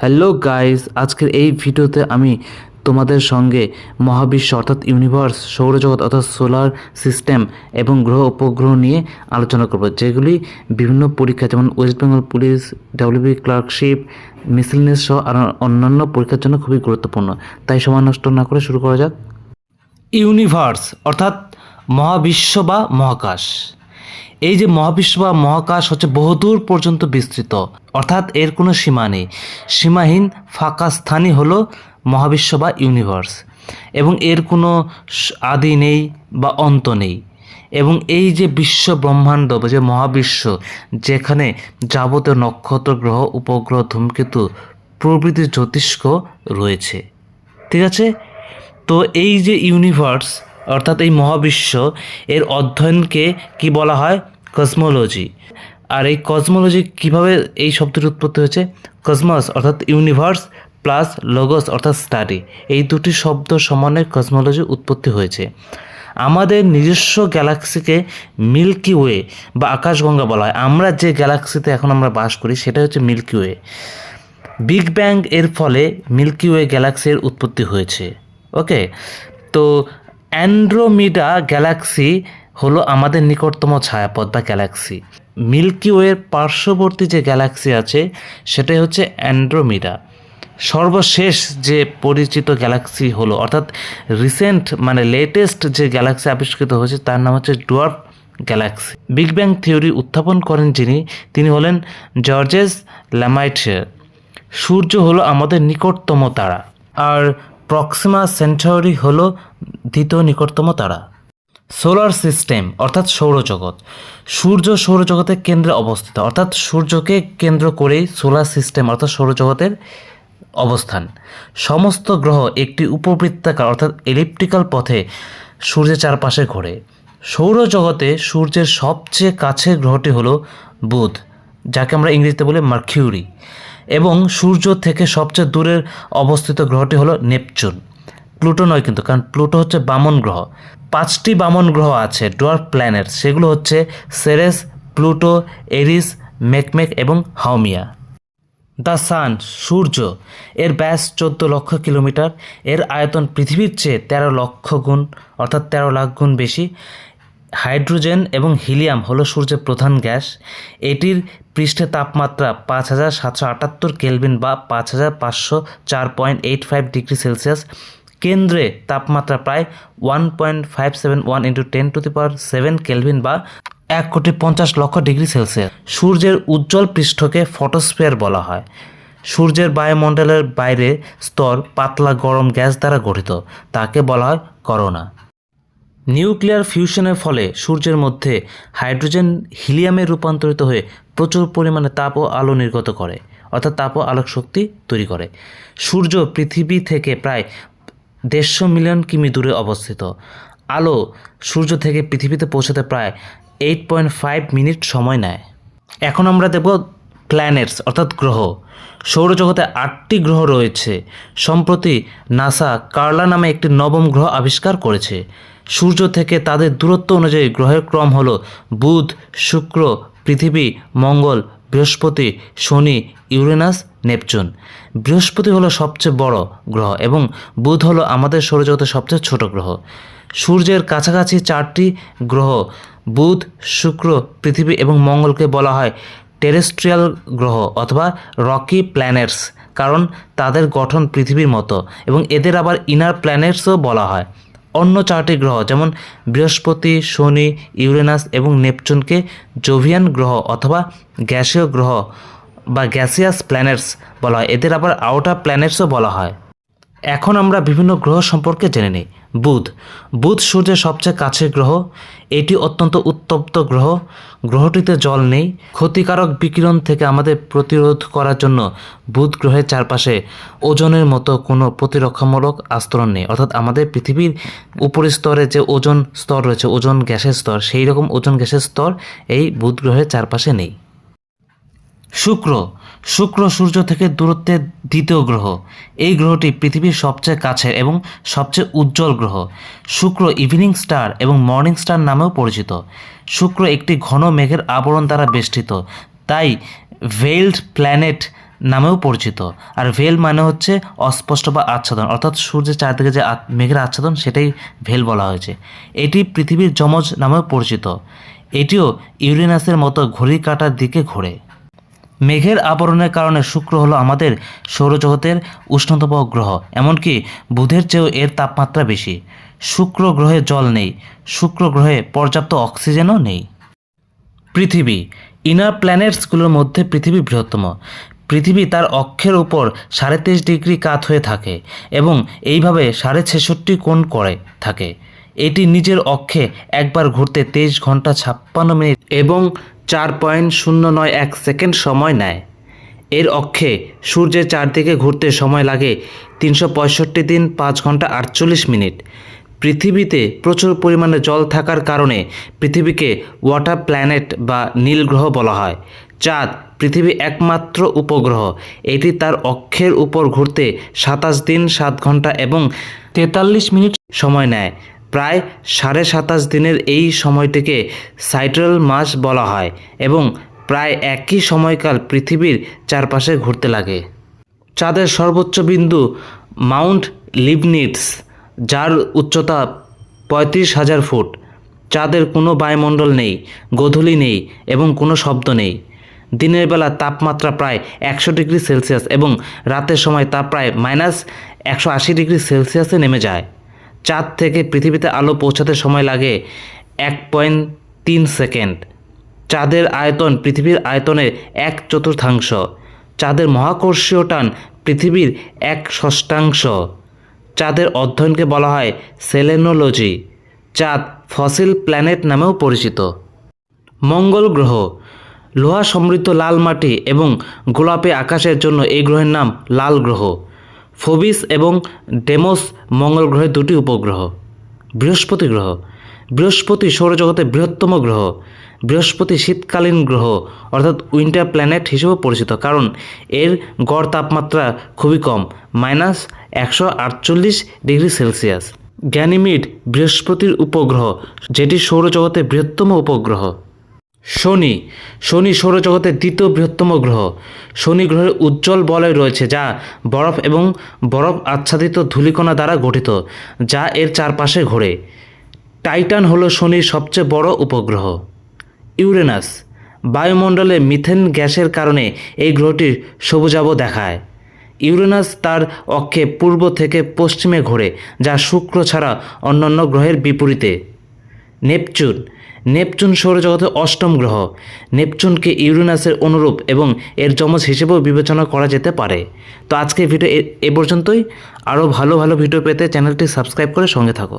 Hello guys, আজকের এই ভিডিওতে আমি তোমাদের সঙ্গে মহাবিশ্ব অর্থাৎ ইউনিভার্স, সৌরজগৎ অর্থাৎ সোলার সিস্টেম এবং গ্রহ উপগ্রহ নিয়ে আলোচনা করব, যেগুলি বিভিন্ন পরীক্ষা যেমন West Bengal police WB clerkship, miscellaneous সহ আর অন্যান্য পরীক্ষার জন্য খুবই গুরুত্বপূর্ণ। তাই সময় নষ্ট না করে শুরু করা যাক। ইউনিভার্স অর্থাৎ মহাবিশ্ব বা মহাকাশ। এই যে মহাবিশ্ব বা মহাকাশ হচ্ছে বহুদূর পর্যন্ত বিস্তৃত। অর্থাৎ এর কোনো সীমা নেই। সীমাহীন ফাঁকা স্থানই হলো মহাবিশ্ব বা ইউনিভার্স। এবং এর কোনো আদি নেই বা অন্ত নেই। এবং এই যে বিশ্ব ব্রহ্মাণ্ড বা যে মহাবিশ্ব, যেখানে যাবতীয় নক্ষত্র, গ্রহ, উপগ্রহ, ধূমকেতু, প্রভৃতি জ্যোতিষ্ক রয়েছে। ঠিক আছে? তো এই যে ইউনিভার্স অর্থাৎ এই মহাবিশ্ব এর অধ্যয়নকে কি বলা হয়? কসমোলজি আর এই কসমোলজি কীভাবে এই শব্দটির উৎপত্তি হয়েছে? কসমস অর্থাৎ ইউনিভার্স প্লাস লগস অর্থাৎ স্টাডি এই দুটি শব্দ সমানে কসমোলজি উৎপত্তি হয়েছে। আমাদের নিজস্ব গ্যালাক্সিকে মিল্কি ওয়ে বা আকাশগঙ্গা বলা হয়। আমরা যে গ্যালাক্সিতে এখন আমরা বাস করি সেটা হচ্ছে মিল্কি ওয়ে বিগ ব্যাং এর ফলে মিল্কি ওয়ে গ্যালাক্সির উৎপত্তি হয়েছে। ওকে তো অ্যান্ড্রোমিডা গ্যালাক্সি হলো আমাদের নিকটতম ছায়াপথ বা গ্যালাক্সি। মিল্কি ওয়ের পার্শ্ববর্তী যে গ্যালাক্সি আছে, সেটাই হচ্ছে অ্যান্ড্রোমিডা। সর্বশেষ যে পরিচিত গ্যালাক্সি হলো, অর্থাৎ রিসেন্ট মানে লেটেস্ট যে গ্যালাক্সি আবিষ্কৃত হয়েছে, তার নাম হচ্ছে dwarf galaxy. Big bang theory উত্থাপন করেন যিনি, তিনি হলেন জর্জেস ল্যামাইটসের। সূর্য হলো আমাদের নিকটতম তারা। আর প্রক্সিমা সেন্টারি হল দ্বিতীয় নিকটতম তারা। সোলার সিস্টেম, অর্থাৎ সৌরজগৎ। সূর্য সৌরজগতের কেন্দ্রে অবস্থিত। অর্থাৎ সূর্যকে কেন্দ্র করেই সোলার সিস্টেম, অর্থাৎ সৌরজগতের অবস্থান। সমস্ত গ্রহ একটি উপবৃত্তাকার, অর্থাৎ এলিপ্টিক্যাল পথে সূর্যের চারপাশে ঘোরে। সৌরজগতে সূর্যের সবচেয়ে কাছের গ্রহটি হলো বুধ, যাকে আমরা ইংরেজিতে বলি মার্কিউরি। এবং সূর্য থেকে সবচেয়ে দূরের অবস্থিত গ্রহটি হলো নেপচুন। প্লুটো নয় কিন্তু, কারণ প্লুটো হচ্ছে বামন গ্রহ। পাঁচটি বামন গ্রহ আছে, ডোয়ার্ফ প্ল্যানেট। সেগুলো হচ্ছে সেরেস, প্লুটো, এরিস, মেকমেক এবং হাউমিয়া দ্য সান, সূর্য, এর ব্যাস চোদ্দ লক্ষ কিলোমিটার। এর আয়তন পৃথিবীর চেয়ে তেরো লক্ষ গুণ, অর্থাৎ তেরো লাখ গুণ বেশি। হাইড্রোজেন এবং হিলিয়াম হলো সূর্যের প্রধান গ্যাস। এটির পৃষ্ঠে তাপমাত্রা পাঁচ হাজার সাতশো আটাত্তর কেলভিন বা পাঁচ হাজার পাঁচশো চার point eight five degree Celsius. কেন্দ্রে তাপমাত্রা প্রায় one point five seven one into ten to the power seven kelvin বা এক কোটি পঞ্চাশ লক্ষ ডিগ্রি সেলসিয়াস। সূর্যের উজ্জ্বল পৃষ্ঠকে ফটোস্ফিয়ার বলা হয়। সূর্যের বায়ুমণ্ডলের বাইরে স্তর পাতলা গরম গ্যাস দ্বারা গঠিত। তাকে বলা হয় করোনা। নিউক্লিয়ার ফিউশনের ফলে সূর্যের মধ্যে হাইড্রোজেন হিলিয়ামে রূপান্তরিত হয়ে প্রচুর পরিমাণে তাপ ও আলো নির্গত করে, অর্থাৎ তাপ ও আলোক শক্তি তৈরি করে। সূর্য পৃথিবী থেকে প্রায় দেড়শো মিলিয়ন কিমি দূরে অবস্থিত। আলো সূর্য থেকে পৃথিবীতে পৌঁছাতে প্রায় এইট পয়েন্ট ফাইভ মিনিট সময় নেয়। এখন আমরা দেব প্ল্যানেটস, অর্থাৎ গ্রহ। সৌরজগতে আটটি গ্রহ রয়েছে। সম্প্রতি নাসা কার্লা নামে একটি নবম গ্রহ আবিষ্কার করেছে। সূর্য থেকে তাদের দূরত্ব অনুযায়ী গ্রহের ক্রম হল বুধ, শুক্র, পৃথিবী, মঙ্গল, বৃহস্পতি, শনি, ইউরেনাস, নেপচুন। বৃহস্পতি হলো সবচেয়ে বড় গ্রহ এবং বুধ হলো আমাদের সৌরজগতের সবচেয়ে ছোট গ্রহ। সূর্যের কাছাকাছি চারটি গ্রহ, বুধ, শুক্র, পৃথিবী এবং মঙ্গলকে বলা হয় টেরেস্ট্রিয়াল গ্রহ অথবা রকি প্ল্যানেটস, কারণ তাদের গঠন পৃথিবীর মতো এবং এদের আবার ইনার প্ল্যানেটসও বলা হয়। অন্য চারটি গ্রহ, যেমন বৃহস্পতি, শনি, ইউরেনাস এবং নেপচুনকে জোভিয়ান গ্রহ অথবা গ্যাসীয় গ্রহ বা গ্যাসিয়াস প্ল্যানেটস বলা হয়। এদের আবার আউটার প্ল্যানেটসও বলা হয়। এখন আমরা বিভিন্ন গ্রহ সম্পর্কে জেনে নিই। বুধ। বুধ সূর্যের সবচেয়ে কাছের গ্রহ। এটি অত্যন্ত উত্তপ্ত গ্রহ। গ্রহটিতে জল নেই। ক্ষতিকারক বিকিরণ থেকে আমাদের প্রতিরোধ করার জন্য বুধ গ্রহের চারপাশে ওজনের মতো কোনো প্রতিরক্ষামূলক আস্তরণ নেই। অর্থাৎ আমাদের পৃথিবীর উপরের স্তরে যে ওজন স্তর রয়েছে, ওজন গ্যাসের স্তর, সেই রকম ওজন গ্যাসের স্তর এই বুধ গ্রহের চারপাশে নেই। শুক্র। শুক্র সূর্য থেকে দূরত্বের দ্বিতীয় গ্রহ। এই গ্রহটি পৃথিবীর সবচেয়ে কাছের এবং সবচেয়ে উজ্জ্বল গ্রহ। শুক্র ইভিনিং স্টার এবং মর্নিং স্টার নামেও পরিচিত। শুক্র একটি ঘন মেঘের আবরণ দ্বারা বেষ্টিত, তাই ভেইল্ড প্ল্যানেট নামেও পরিচিত। আর ভেল মানে হচ্ছে অস্পষ্ট বা আচ্ছাদন, অর্থাৎ সূর্যের চারদিকে যে মেঘের আচ্ছাদন সেটাই ভেল বলা হয়েছে। এটি পৃথিবীর যমজ নামেও পরিচিত। এটিও ইউরেনাসের মতো ঘড়ির কাটার দিকে ঘোরে। মেঘের আবরণের কারণে শুক্র হলো আমাদের সৌরজগতের উষ্ণতম গ্রহ, এমনকি বুধের চেয়েও এর তাপমাত্রা বেশি। শুক্র গ্রহে জল নেই, শুক্র গ্রহে পর্যাপ্ত অক্সিজেনও নেই। পৃথিবী ইনার প্ল্যানেটসগুলোর মধ্যে পৃথিবী বৃহত্তম। পৃথিবী তার অক্ষের উপর সাড়ে তেইশ ডিগ্রি কাত হয়ে থাকে এবং এইভাবে সাড়ে ছেষট্টি কোণ করে থাকে। এটি নিজের অক্ষে একবার ঘুরতে তেইশ ঘণ্টা ছাপ্পান্ন মিনিট এবং চার পয়েন্ট শূন্য নয় এক সেকেন্ড সময় নেয়। এর অক্ষে সূর্যের চারদিকে ঘুরতে সময় লাগে তিনশো পঁয়ষট্টি দিন পাঁচ ঘণ্টা আটচল্লিশ মিনিট। পৃথিবীতে প্রচুর পরিমাণে জল থাকার কারণে পৃথিবীকে ওয়াটার প্ল্যানেট বা নীল গ্রহ বলা হয়। চাঁদ পৃথিবী একমাত্র উপগ্রহ। এটি তার অক্ষের উপর ঘুরতে সাতাশ দিন, সাত ঘণ্টা এবং তেতাল্লিশ মিনিট সময় নেয়। প্রায় সাড়ে সাতাশ দিনের এই সময়টিকে সাইট্রাল মাস বলা হয় এবং প্রায় একই সময়কাল পৃথিবীর চারপাশে ঘুরতে লাগে। চাঁদের সর্বোচ্চ বিন্দু মাউন্ট লিবনিটস যার উচ্চতা পঁয়ত্রিশ হাজার ফুট। চাঁদের কোনো বায়ুমণ্ডল নেই, গোধূলি নেই এবং কোনো শব্দ নেই। দিনের বেলা তাপমাত্রা প্রায় একশো ডিগ্রি সেলসিয়াস এবং রাতের সময় তা প্রায় মাইনাস একশো আশি ডিগ্রি সেলসিয়াসে নেমে যায়। চাঁদ থেকে পৃথিবীতে আলো পৌঁছাতে সময় লাগে এক পয়েন্ট তিন সেকেন্ড। চাঁদের আয়তন পৃথিবীর আয়তনের এক চতুর্থাংশ। চাঁদের মহাকর্ষীয় টান পৃথিবীর এক ষষ্ঠাংশ। চাঁদের অধ্যয়নকে বলা হয় সেলেনোলজি। চাঁদ ফসিল প্ল্যানেট নামেও পরিচিত। মঙ্গল গ্রহ। লোহা সমৃদ্ধ লাল মাটি এবং গোলাপি আকাশের জন্য এই গ্রহের নাম লাল গ্রহ। ফোবিস এবং ডেমোস মঙ্গল গ্রহের দুটি উপগ্রহ, বৃহস্পতি গ্রহ। বৃহস্পতি সৌরজগতের বৃহত্তম গ্রহ, বৃহস্পতি শীতকালীন গ্রহ, অর্থাৎ উইন্টার প্ল্যানেট হিসেবে পরিচিত, কারণ এর গড় তাপমাত্রা খুবই কম, মাইনাস একশো আটচল্লিশ ডিগ্রি সেলসিয়াস। গ্যানিমিড বৃহস্পতির উপগ্রহ, যেটি সৌরজগতের বৃহত্তম উপগ্রহ। শনি শনি সৌরজগতের দ্বিতীয় বৃহত্তম গ্রহ। শনি গ্রহের উজ্জ্বল বলয় রয়েছে, যা বরফ এবং বরফ আচ্ছাদিত ধূলিকণা দ্বারা গঠিত, যা এর চারপাশে ঘোরে। টাইটান হলো শনির সবচেয়ে বড় উপগ্রহ। ইউরেনাস, বায়ুমণ্ডলে মিথেন গ্যাসের কারণে এই গ্রহটির সবুজাব দেখায়। ইউরেনাস তার অক্ষে পূর্ব থেকে পশ্চিমে ঘোরে, যা শুক্র ছাড়া অন্যান্য গ্রহের বিপরীতে। নেপচুন নেপচুন সৌরজগতের অষ্টম গ্রহ। নেপচুনকে ইউরেনাসের অনুরূপ এবং এর যমজ হিসেবেও বিবেচনা করা যেতে পারে। তো আজকে ভিডিও এ- পর্যন্তই। আরও ভালো ভালো ভিডিও পেতে চ্যানেলটি সাবস্ক্রাইব করে সঙ্গে থাকো।